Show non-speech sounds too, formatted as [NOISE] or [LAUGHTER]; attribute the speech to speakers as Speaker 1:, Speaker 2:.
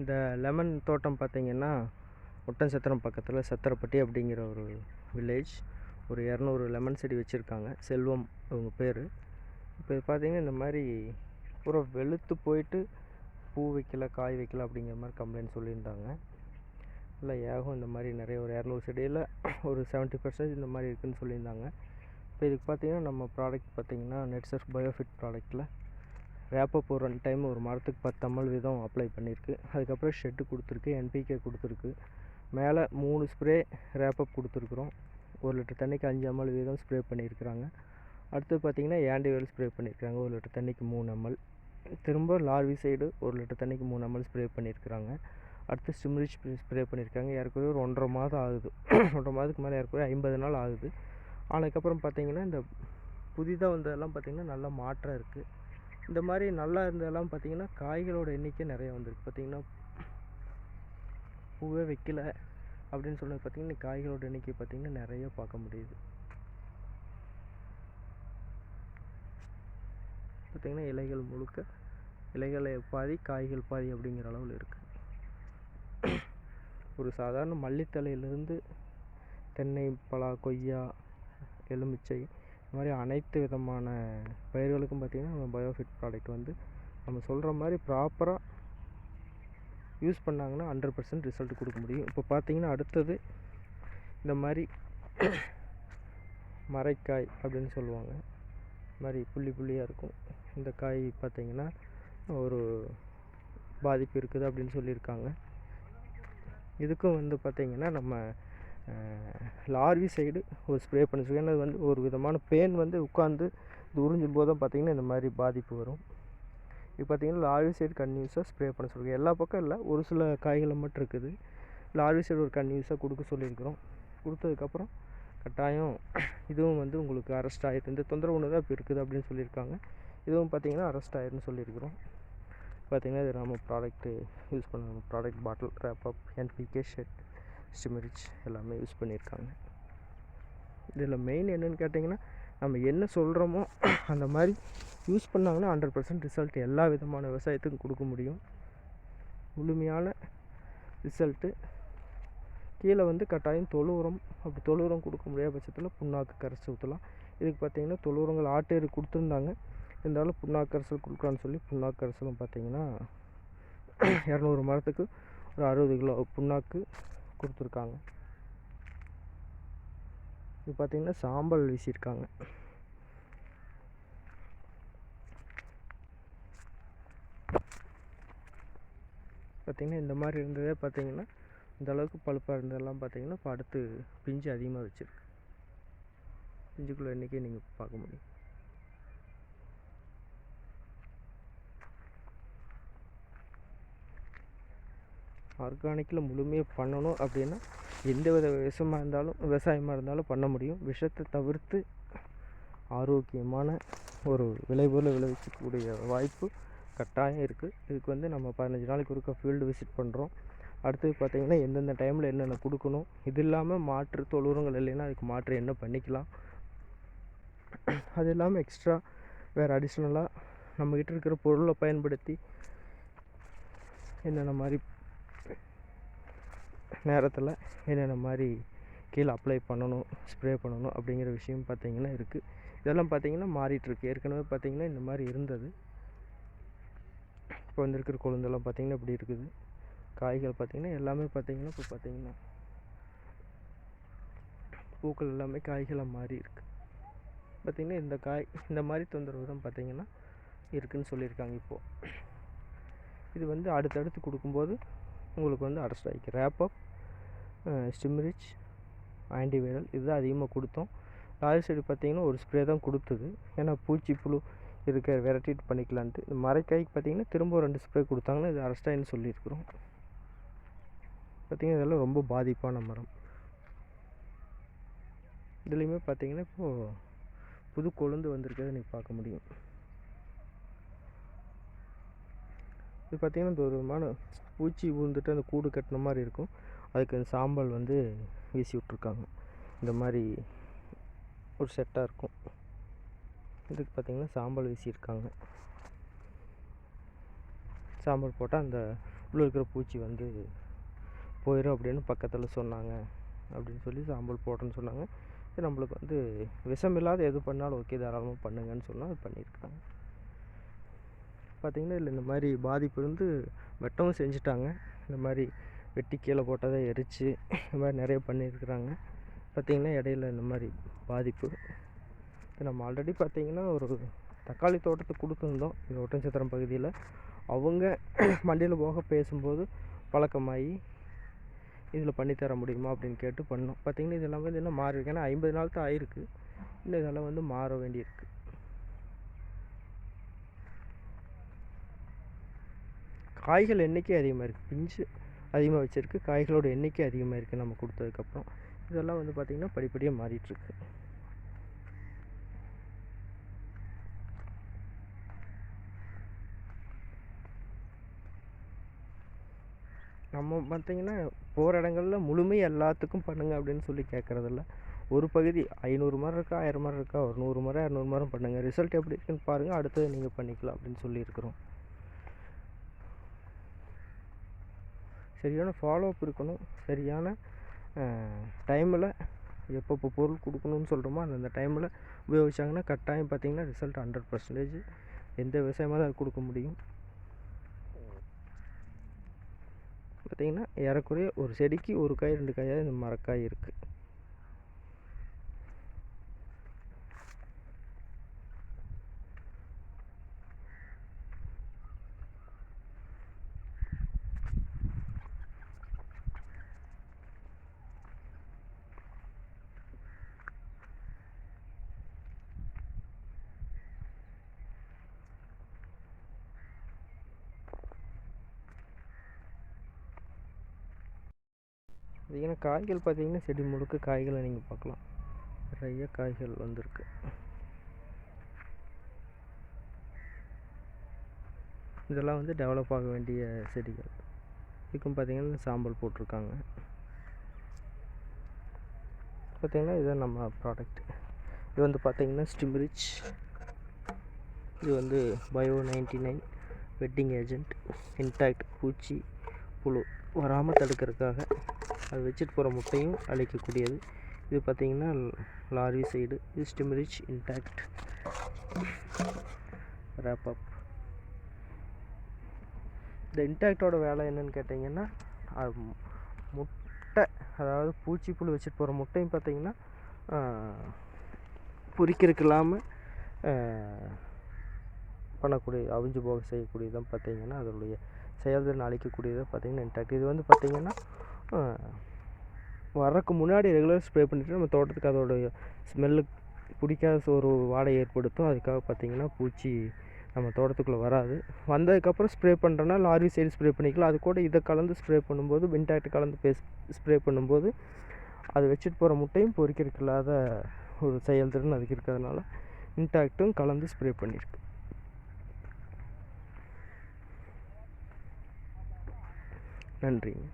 Speaker 1: இந்த லெமன் தோட்டம் பார்த்தீங்கன்னா ஒட்டன்சத்திரம் பக்கத்தில் சத்திரப்பட்டி அப்படிங்கிற ஒரு வில்லேஜ் ஒரு இரநூறு லெமன் செடி வச்சுருக்காங்க. செல்வம் அவங்க பேர். இப்போ இது பார்த்திங்கன்னா இந்த மாதிரி பூரா வெளுத்து போயிட்டு பூ வைக்கல காய் வைக்கல அப்படிங்கிற மாதிரி கம்ப்ளைண்ட் சொல்லியிருந்தாங்க. இல்லை ஏகம் இந்த மாதிரி நிறைய ஒரு இரநூறு செடியில் ஒரு செவன்ட்டி பர்சன்டேஜ் இந்த மாதிரி இருக்குதுன்னு சொல்லியிருந்தாங்க. இப்போ இதுக்கு பார்த்தீங்கன்னா நம்ம ப்ராடக்ட் பார்த்தீங்கன்னா நெட்சர்ஃப் பயோஃபிட் ப்ராடக்ட்டில் ரேப்பப் ஒரு ரெண்டு டைம் ஒரு மரத்துக்கு பத்து அம்மல் வீதம் அப்ளை பண்ணியிருக்கு. அதுக்கப்புறம் ஷெட்டு கொடுத்துருக்கு என்பிகே கொடுத்துருக்கு. மேலே மூணு ஸ்ப்ரே ரேப்பப் கொடுத்துருக்குறோம். ஒரு லிட்டர் தண்ணிக்கு அஞ்சு அம்மல் வீதம் ஸ்ப்ரே பண்ணியிருக்கிறாங்க. அடுத்து பார்த்தீங்கன்னா ஆண்டிவேல் ஸ்ப்ரே பண்ணியிருக்காங்க. ஒரு லிட்டர் தண்ணிக்கு மூணு எம்எல் திரும்ப லார்வி சைடு ஒரு லிட்டர் தண்ணிக்கு மூணு அம்மல் ஸ்ப்ரே பண்ணியிருக்கிறாங்க. அடுத்து ஸ்டிம்ரிச் ஸ்ப்ரே பண்ணியிருக்காங்க. ஏற்கனவே ஒரு ஒன்றரை மாதம் ஆகுது. [COUGHS] ஒன்றரை மாதத்துக்கு மேலே ஏற்கனவே ஐம்பது நாள் ஆகுது. ஆனதுக்கப்புறம் பார்த்தீங்கன்னா இந்த புதிதாக வந்ததெல்லாம் பார்த்தீங்கன்னா நல்ல மாற்றம் இருக்குது இந்த மாதிரி நல்லா இருந்ததெல்லாம் பார்த்தீங்கன்னா காய்களோட எண்ணிக்கை நிறைய வந்திருக்கு. பார்த்தீங்கன்னா பூவே வைக்கல அப்படின்னு சொன்னது பார்த்தீங்கன்னா காய்களோட எண்ணிக்கை பார்த்தீங்கன்னா நிறைய பார்க்க முடியுது. பார்த்திங்கன்னா இலைகள் முழுக்க இலைகளை பாதி காய்கள் பாதி அப்படிங்கிற அளவில் இருக்குது ஒரு சாதாரண மல்லித்தலையிலிருந்து தென்னை பலா கொய்யா எலுமிச்சை இந்த மாதிரி அனைத்து விதமான பயிர்களுக்கும் பார்த்திங்கன்னா நம்ம பயோஃபிட் ப்ராடக்ட் வந்து நம்ம சொல்கிற மாதிரி ப்ராப்பராக யூஸ் பண்ணாங்கன்னா ஹண்ட்ரட் பர்சன்ட் ரிசல்ட் கொடுக்க முடியும். இப்போ பார்த்திங்கன்னா அடுத்தது இந்த மாதிரி மரைக்காய் அப்படின்னு சொல்லுவாங்க. இந்த மாதிரி புள்ளி புள்ளியாக இருக்கும். இந்த காய் பார்த்தீங்கன்னா ஒரு பாதிப்பு இருக்குது அப்படின்னு சொல்லியிருக்காங்க. இதுக்கும் வந்து பார்த்திங்கன்னா நம்ம லார்வி சைடு ஒரு ஸ்ப்ரே பண்ணிச்சிருக்கேன் ஏன்னா அது வந்து ஒரு விதமான பேன் வந்து உட்காந்து இது உறிஞ்சும் போதும் பார்த்திங்கன்னா இந்த மாதிரி பாதிப்பு வரும். இப்போ பார்த்திங்கன்னா லார்வி சைடு கன்யூஸாக ஸ்ப்ரே பண்ண சொல்லியிருக்கேன் எல்லா பக்கம் இல்லை ஒரு சில காய்களை மட்டும் இருக்குது. லார்வி சைடு ஒரு கன்யூஸாக கொடுக்க சொல்லியிருக்கிறோம். கொடுத்ததுக்கப்புறம் கட்டாயம் இதுவும் வந்து உங்களுக்கு அரெஸ்ட் ஆகிட்டு இந்த தொந்தரவு ஒன்று தான் இப்போ இருக்குது அப்படின்னு சொல்லியிருக்காங்க. இதுவும் பார்த்திங்கன்னா அரெஸ்ட் ஆயிருன்னு சொல்லியிருக்கிறோம். பார்த்திங்கன்னா இது நம்ம ப்ராடக்ட்டு யூஸ் பண்ண ப்ராடக்ட் பாட்டில் ரேப்பப் என்பிகே ஷெட் ஸ்டிமரிச் எல்லாமே யூஸ் பண்ணியிருக்காங்க. இதில் மெயின் என்னென்னு கேட்டிங்கன்னா நம்ம என்ன சொல்கிறோமோ அந்த மாதிரி யூஸ் பண்ணாங்கன்னா ஹண்ட்ரட் பர்சன்ட் ரிசல்ட் எல்லா விதமான விவசாயத்துக்கும் கொடுக்க முடியும். முழுமையான ரிசல்ட்டு கீழே வந்து கட்டாயம் தொழு உரம் அப்படி தொழு உரம் கொடுக்க முடியாத பட்சத்தில் புண்ணாக்கு கரைச்சி ஊற்றலாம் இதுக்கு பார்த்தீங்கன்னா தொழு உரங்கள் ஆட்டேரு கொடுத்துருந்தாங்க. இருந்தாலும் புண்ணாக்கு கரைசல் கொடுக்கலான்னு சொல்லி புண்ணாக்கு கரைசலும் பார்த்திங்கன்னா இரநூறு மரத்துக்கு ஒரு அறுபது கிலோ புண்ணாக்கு கொடுத்துருக்காங்க. இது பார்த்திங்கன்னா சாம்பல் வீசியிருக்காங்க. பார்த்திங்கன்னா இந்த மாதிரி இருந்ததே பார்த்திங்கன்னா இந்த அளவுக்கு பழுப்பாக இருந்ததெல்லாம் பார்த்திங்கன்னா இப்போ அடுத்து பிஞ்சு அதிகமாக வச்சுருக்கு. பிஞ்சுக்குள்ளே இன்றைக்கே நீங்கள் பார்க்க முடியும். ஆர்கானிக்கில் முழுமையாக பண்ணணும் அப்படின்னா எந்த வித விஷமாக இருந்தாலும் விவசாயமாக இருந்தாலும் பண்ண முடியும். விஷத்தை தவிர்த்து ஆரோக்கியமான ஒரு விளைபொருளை விளைவிக்கக்கூடிய வாய்ப்பு கட்டாயம் இருக்குது இதுக்கு வந்து நம்ம பதினஞ்சு நாளைக்கு ஒருக்கா ஃபீல்டு விசிட் பண்ணுறோம் அடுத்தது பார்த்திங்கன்னா எந்தெந்த டைமில் என்னென்ன கொடுக்கணும்? இது இல்லாமல் மாற்று தொழுறங்கள் இல்லைன்னா அதுக்கு மாற்று என்ன பண்ணிக்கலாம்? அது இல்லாமல் எக்ஸ்ட்ரா வேறு அடிஷ்னலாக நம்மக்கிட்ட இருக்கிற பொருளை பயன்படுத்தி என்னென்ன மாதிரி நேரத்தில் என்னென்ன மாதிரி கீழே அப்ளை பண்ணணும் ஸ்ப்ரே பண்ணணும் அப்படிங்கிற விஷயம் பார்த்திங்கன்னா இருக்குது இதெல்லாம் பார்த்திங்கன்னா மாறிட்டுருக்கு ஏற்கனவே பார்த்திங்கன்னா இந்த மாதிரி இருந்தது. இப்போ வந்துருக்கிற கொழுந்தெல்லாம் பார்த்திங்கன்னா இப்படி இருக்குது. காய்கள் பார்த்திங்கன்னா எல்லாமே பார்த்திங்கன்னா இப்போ பார்த்திங்கன்னா பூக்கள் எல்லாமே காய்களாக மாறி இருக்குது பார்த்திங்கன்னா இந்த காய் இந்த மாதிரி தொந்தரவு தான் பார்த்திங்கன்னா இருக்குதுன்னு சொல்லியிருக்காங்க இப்போது இது வந்து அடுத்தடுத்து கொடுக்கும்போது உங்களுக்கு வந்து அரெஸ்ட் ஆகிக்கு ரேப்பப் ஸ்டிம்ரிச் ஆன்டிவைரல் இதுதான் அதிகமாக கொடுத்தோம். லாரி சைடு பார்த்திங்கன்னா ஒரு ஸ்ப்ரே தான் கொடுத்தது. ஏன்னா பூச்சி புழு இருக்க வெரைட்டிட் பண்ணிக்கலான்ட்டு. இந்த மரைக்காய்க்கு பார்த்திங்கன்னா திரும்ப ரெண்டு ஸ்ப்ரே கொடுத்தாங்கன்னா இது அரஸ்டாயின்னு சொல்லியிருக்கிறோம். பார்த்திங்கன்னா இதெல்லாம் ரொம்ப பாதிப்பான மரம். இதுலேயுமே பார்த்திங்கன்னா இப்போது புது கொழுந்து வந்திருக்கிறத நீங்கள் பார்க்க முடியும். இது பார்த்திங்கன்னா இந்த ஒரு விதமான பூச்சி விழுந்துட்டு அந்த கூடு கட்டின மாதிரி இருக்கும். அதுக்கு சாம்பல் வந்து வீசி விட்ருக்காங்க இந்த மாதிரி ஒரு செட்டாக இருக்கும். இதுக்கு பார்த்திங்கன்னா சாம்பல் வீசியிருக்காங்க. சாம்பல் போட்டால் அந்த உள்ளே இருக்கிற பூச்சி வந்து போயிடும் அப்படின்னு பக்கத்தில் சொன்னாங்க. அப்படின்னு சொல்லி சாம்பல் போடுறேன்னு சொன்னாங்க. இது நம்மளுக்கு வந்து விஷம் இல்லாத எது பண்ணாலும் ஓகே தாராளமாக பண்ணுங்கன்னு சொன்னால் அது பண்ணியிருக்காங்க. பார்த்தீங்கன்னா இதில் இந்த மாதிரி பாதிப்பு இருந்து வெட்டவும் செஞ்சுட்டாங்க. இந்த மாதிரி வெட்டி கீழே போட்டதை எரித்து இந்த மாதிரி நிறைய பண்ணியிருக்கிறாங்க. பார்த்தீங்கன்னா இடையில இந்த மாதிரி பாதிப்பு. இப்போ நம்ம ஆல்ரெடி பார்த்திங்கன்னா ஒரு தக்காளி தோட்டத்துக்கு கொடுத்துருந்தோம். இந்த ஒட்டன்சத்திரம் பகுதியில். அவங்க மண்டியில் போக பேசும்போது பழக்கமாகி இதில் பண்ணித்தர முடியுமா அப்படின்னு கேட்டு பண்ணோம். பார்த்திங்கன்னா இதெல்லாம் வந்து இன்னும் மாறி இருக்கு. ஏன்னா ஐம்பது நாள் தான் ஆயிருக்கு. இன்னும் இதெல்லாம் வந்து மாற வேண்டியிருக்கு. காய்கள் என்றைக்கும் அதிகமாக இருக்குது பிஞ்சு அதிகமாக வச்சுருக்கு. காய்களோட எண்ணிக்கை அதிகமாக இருக்குது நம்ம கொடுத்ததுக்கப்புறம். இதெல்லாம் வந்து பார்த்திங்கன்னா படிப்படியாக மாறிட்டுருக்கு. நம்ம பார்த்தீங்கன்னா போகிற இடங்கள்ல முழுமை எல்லாத்துக்கும் பண்ணுங்க அப்படின்னு சொல்லி கேட்குறதில்ல ஒரு பகுதி ஐநூறு மரம் இருக்கா ஆயிரம் மரம் இருக்கா ஒரு நூறு மரம் இரநூறு மரம் பண்ணுங்கள் ரிசல்ட் எப்படி இருக்குன்னு பாருங்கள் அடுத்தது நீங்கள் பண்ணிக்கலாம் அப்படின்னு சொல்லியிருக்கிறோம். சரியான ஃபாலோஅப் இருக்கணும். சரியான டைமில் எப்பப்போ பொருள் கொடுக்கணும்னு சொல்கிறோமோ அந்தந்த டைமில் உபயோகிச்சாங்கன்னா கட்டாயம் பார்த்தீங்கன்னா ரிசல்ட் ஹண்ட்ரட் பர்சன்டேஜ் எந்த விவசாயமாக தான் கொடுக்க முடியும். பார்த்தீங்கன்னா ஏறக்குறைய ஒரு செடிக்கு ஒரு காய் ரெண்டு காயாக இந்த மரக்காய் இருக்குது பார்த்திங்கன்னா காய்கள் பார்த்திங்கன்னா செடி முழுக்க காய்களை நீங்கள் பார்க்கலாம். நிறைய காய்கள் வந்திருக்கு. இதெல்லாம் வந்து டெவலப் ஆக வேண்டிய செடிகள். இதுக்கும் பார்த்திங்கன்னா சாம்பல் போட்டிருக்காங்க. பார்த்திங்கன்னா இதுதான் நம்ம ப்ராடக்ட் இது வந்து பார்த்திங்கன்னா ஸ்டிம்ரிச் இது வந்து bio ninety nine wetting agent intact பூச்சி புழு வராமல் தடுக்கிறதுக்காக அது வச்சுட்டு போகிற முட்டையும் அழிக்கக்கூடியது. இது பார்த்திங்கன்னா லாரி சைடு. இது ஸ்டிம்ரிச் இன்டாக்ட் ரேப் அப் இந்த இன்டாக்டோட வேலை என்னன்னு கேட்டிங்கன்னா அது முட்டை அதாவது பூச்சி புழு வச்சுட்டு போகிற முட்டையும் பார்த்திங்கன்னா பொரிக்கிறதுக்கு இல்லாமல் பண்ணக்கூடிய அவிஞ்சு போக செய்யக்கூடியதான் பார்த்திங்கன்னா அதனுடைய செயல்திறன் அளிக்கக்கூடியதை பார்த்தீங்கன்னா இன்டாக்ட் இது வந்து பார்த்திங்கன்னா வர்றதுக்கு முன்னாடி ரெகுலர் ஸ்ப்ரே பண்ணிட்டு நம்ம தோட்டத்துக்கு அதோடைய ஸ்மெல்லு பிடிக்காத ஒரு வாடை ஏற்படுத்தும். அதுக்காக பார்த்தீங்கன்னா பூச்சி நம்ம தோட்டத்துக்குள்ளே வராது. வந்ததுக்கப்புறம் ஸ்ப்ரே பண்ணுறோன்னா லாரி சைடு ஸ்ப்ரே பண்ணிக்கலாம். அது கூட இதை கலந்து ஸ்ப்ரே பண்ணும்போது வின்டாக்ட் கலந்து பேஸ் ஸ்ப்ரே பண்ணும்போது அது வச்சுட்டு போகிற முட்டையும் பொறிக்கிறதுக்கு இல்லாத ஒரு செயல்திறன் அதுக்கு இருக்கிறதுனால இன்டாக்டும் கலந்து ஸ்ப்ரே பண்ணியிருக்கு நன்றிங்க.